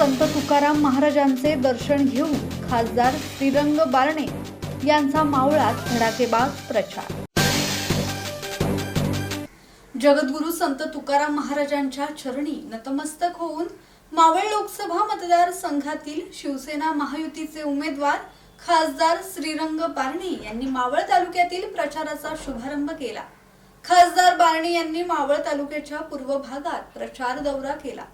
संत तुकाराम महाराजांचे दर्शन घेऊन खासदार श्रीरंग बारणे यांचा मावळात धडाकेबाज प्रचार. जगद्गुरु संत तुकाराम महाराजांच्या चरणी नतमस्तक होऊन मावळ लोकसभा मतदारसंघातील शिवसेना महायुतीचे उमेदवार खासदार श्रीरंग बारणे यांनी मावळ तालुक्यातील प्रचाराचा शुभारंभ केला. खासदार बारणे यांनी मावळ तालुक्याच्या पूर्व भागात प्रचार दौरा केला.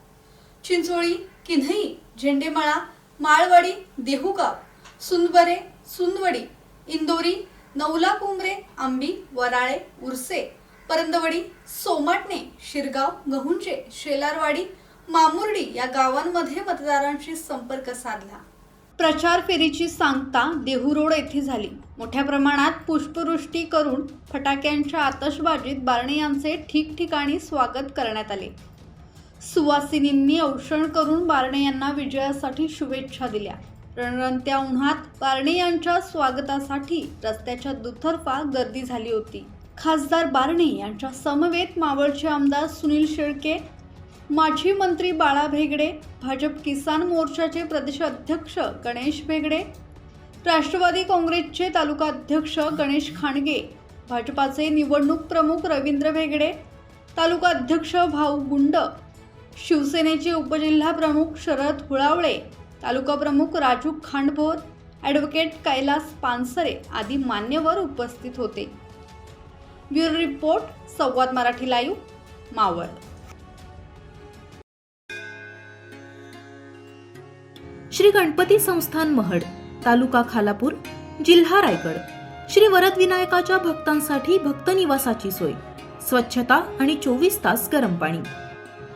चिंचोळी किन्हई झेंडेमाळा माळवाडी देहुका सुंदबरे सुंदवडी इंदोरी नवला कुंबरे आंबी वराळे उरसे परंदवडी सोमाटणे शिरगाव गहुंजे शेलारवाडी मामुर्डी या गावांमध्ये मतदारांशी संपर्क साधला. प्रचार फेरीची सांगता देहू रोड येथे झाली. मोठ्या प्रमाणात पुष्पवृष्टी करून फटाक्यांच्या आतषबाजीत बारणे यांचे ठिकठिकाणी स्वागत करण्यात आले. सुवासिनींनी औषण करून बारणे यांना विजयासाठी शुभेच्छा दिल्या. रणरणत्या उन्हात बारणे यांच्या स्वागतासाठी रस्त्याच्या दुतर्फा गर्दी झाली होती. खासदार बारणे यांच्या समवेत मावळचे आमदार सुनील शेळके माजी मंत्री बाळा भेगडे भाजप किसान मोर्चाचे प्रदेश अध्यक्ष गणेश भेगडे राष्ट्रवादी काँग्रेसचे तालुका अध्यक्ष गणेश खांडगे भाजपाचे निवडणूक प्रमुख रवींद्र भेगडे तालुका अध्यक्ष भाऊ गुंड शिवसेनेचे उपजिल्हा प्रमुख शरद हुळावळे तालुका प्रमुख राजू खांडभोर ॲडव्होकेट कैलास पानसरे आदी मान्यवर उपस्थित होते. Bureau report Samvad Marathi live Maval. Shri Ganpati Sansthan Mahad taluka Khalapur जिल्हा रायगड. श्री वरद विनायकाच्या भक्तांसाठी भक्त निवासाची सोय. स्वच्छता आणि चोवीस तास गरम पाणी.